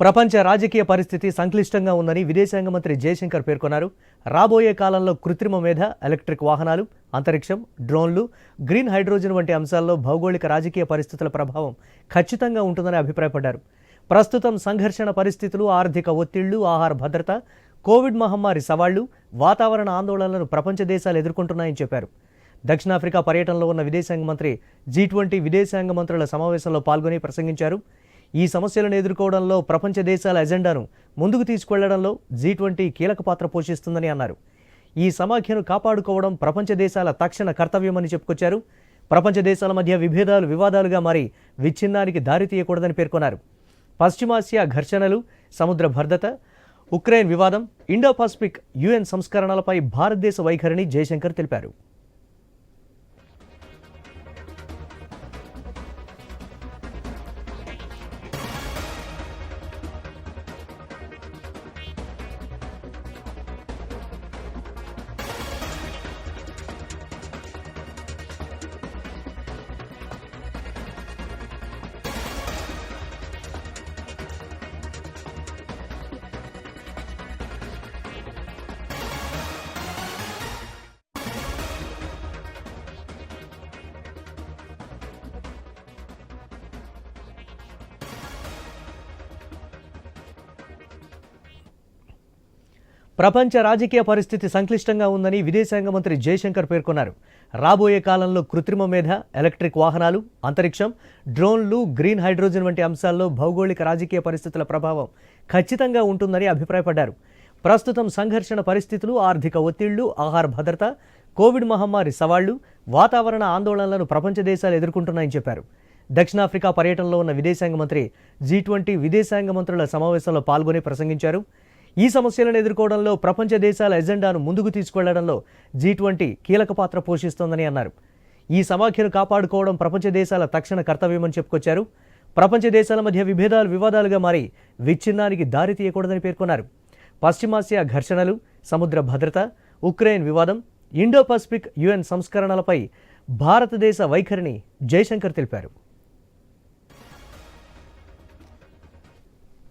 ప్రపంచ రాజకీయ పరిస్థితి సంక్లిష్టంగా ఉందని విదేశాంగ మంత్రి జయశంకర్ పేర్కొన్నారు. రాబోయే కాలంలో కృత్రిమ మేధ ఎలక్ట్రిక్ వాహనాలు అంతరిక్షం డ్రోన్లు గ్రీన్ హైడ్రోజన్ వంటి అంశాల్లో భౌగోళిక రాజకీయ పరిస్థితుల ప్రభావం ఖచ్చితంగా ఉంటుందని అభిప్రాయపడ్డారు. ప్రస్తుతం సంఘర్షణ పరిస్థితులు ఆర్థిక ఒత్తిళ్ళు ఆహార భద్రత కోవిడ్ మహమ్మారి సవాళ్ళు వాతావరణ ఆందోళనలను ప్రపంచ దేశాలు ఎదుర్కొంటున్నాయని చెప్పారు. దక్షిణాఫ్రికా పర్యటనలో ఉన్న విదేశాంగ మంత్రి జీ ట్వంటీ విదేశాంగ మంత్రుల సమావేశంలో పాల్గొని ప్రసంగించారు. ఈ సమస్యలను ఎదుర్కోవడంలో ప్రపంచ దేశాల ఎజెండాను ముందుకు తీసుకువెళ్ళడంలో జీ ట్వంటీ కీలక పాత్ర పోషిస్తుందని అన్నారు. ఈ సమాఖ్యను కాపాడుకోవడం ప్రపంచ దేశాల తక్షణ కర్తవ్యమని చెప్పుకొచ్చారు. ప్రపంచ దేశాల మధ్య విభేదాలు వివాదాలుగా మారి విచ్ఛిన్నానికి దారితీయకూడదని పేర్కొన్నారు. పశ్చిమాసియా ఘర్షణలు సముద్ర భద్రత ఉక్రెయిన్ వివాదం ఇండో పసిఫిక్ యుఎన్ సంస్కరణలపై భారతదేశ వైఖరిని జయశంకర్ తెలిపారు. ప్రపంచ రాజకీయ పరిస్థితి సంక్లిష్టంగా ఉందని విదేశాంగ మంత్రి జయశంకర్ పేర్కొన్నారు. రాబోయే కాలంలో కృత్రిమ మేధ ఎలక్ట్రిక్ వాహనాలు అంతరిక్షం డ్రోన్లు గ్రీన్ హైడ్రోజన్ వంటి అంశాల్లో భౌగోళిక రాజకీయ పరిస్థితుల ప్రభావం ఖచ్చితంగా ఉంటుందని అభిప్రాయపడ్డారు. ప్రస్తుతం సంఘర్షణ పరిస్థితులు ఆర్థిక ఒత్తిళ్ళు ఆహార భద్రత కోవిడ్ మహమ్మారి సవాళ్ళు వాతావరణ ఆందోళనలను ప్రపంచ దేశాలు ఎదుర్కొంటున్నాయని చెప్పారు. దక్షిణాఫ్రికా పర్యటనలో ఉన్న విదేశాంగ మంత్రి జీ ట్వంటీ విదేశాంగ మంత్రుల సమావేశంలో పాల్గొని ప్రసంగించారు. ఈ సమస్యలను ఎదుర్కోవడంలో ప్రపంచ దేశాల ఎజెండాను ముందుకు తీసుకెళ్ళడంలో జీ ట్వంటీ కీలక పాత్ర పోషిస్తోందని అన్నారు. ఈ సమాఖ్యను కాపాడుకోవడం ప్రపంచ దేశాల తక్షణ కర్తవ్యమని చెప్పుకొచ్చారు. ప్రపంచ దేశాల మధ్య విభేదాలు వివాదాలుగా మారి విచ్ఛిన్నానికి దారి తీయకూడదని పేర్కొన్నారు. పశ్చిమాసియా ఘర్షణలు సముద్ర భద్రత ఉక్రెయిన్ వివాదం ఇండో పసిఫిక్ యుఎన్ సంస్కరణలపై భారతదేశ వైఖరిని జయశంకర్ తెలిపారు.